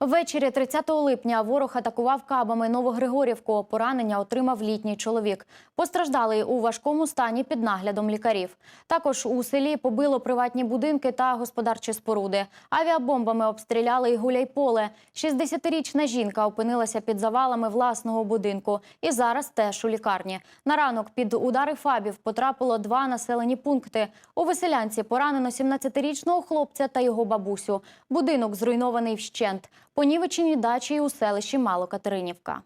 Ввечері 30 липня ворог атакував кабами Новогригорівку. Поранення отримав літній чоловік. Постраждалий у важкому стані під наглядом лікарів. Також у селі побило приватні будинки та господарчі споруди. Авіабомбами обстріляли й гуляйполе. 60-річна жінка опинилася під завалами власного будинку і зараз теж у лікарні. На ранок під удари фабів потрапило два населені пункти. У Веселянці поранено 17-річного хлопця та його бабусю. Будинок зруйнований вщент. Понівечені дачі у селищі Малокатеринівка.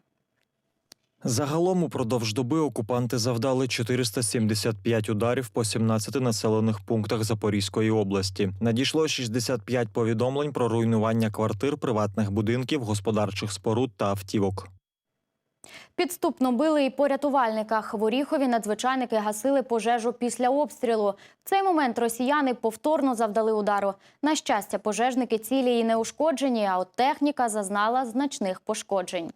Загалом упродовж доби окупанти завдали 475 ударів по 17 населених пунктах Запорізької області. Надійшло 65 повідомлень про руйнування квартир, приватних будинків, господарчих споруд та автівок. Підступно били і по рятувальниках. В Оріхові надзвичайники гасили пожежу після обстрілу. В цей момент росіяни повторно завдали удару. На щастя, пожежники цілі і не ушкоджені, а от техніка зазнала значних пошкоджень.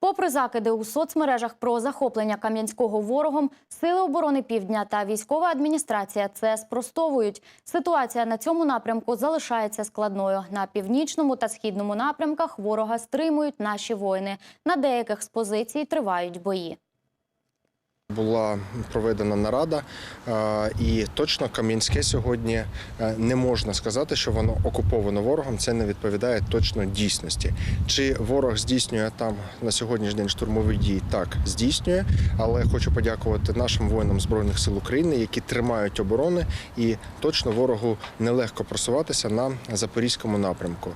Попри закиди у соцмережах про захоплення Кам'янського ворогом, Сили оборони Півдня та військова адміністрація це спростовують. Ситуація на цьому напрямку залишається складною. На північному та східному напрямках ворога стримують наші воїни. На деяких з позицій тривають бої. Була проведена нарада, е, і точно Кам'янське сьогодні е, не можна сказати, що воно окуповано ворогом. Це не відповідає точно дійсності. Чи ворог здійснює там на сьогоднішній день штурмові дії? Так, здійснює. Але хочу подякувати нашим воїнам збройних сил України, які тримають оборони, і точно ворогу нелегко просуватися на запорізькому напрямку.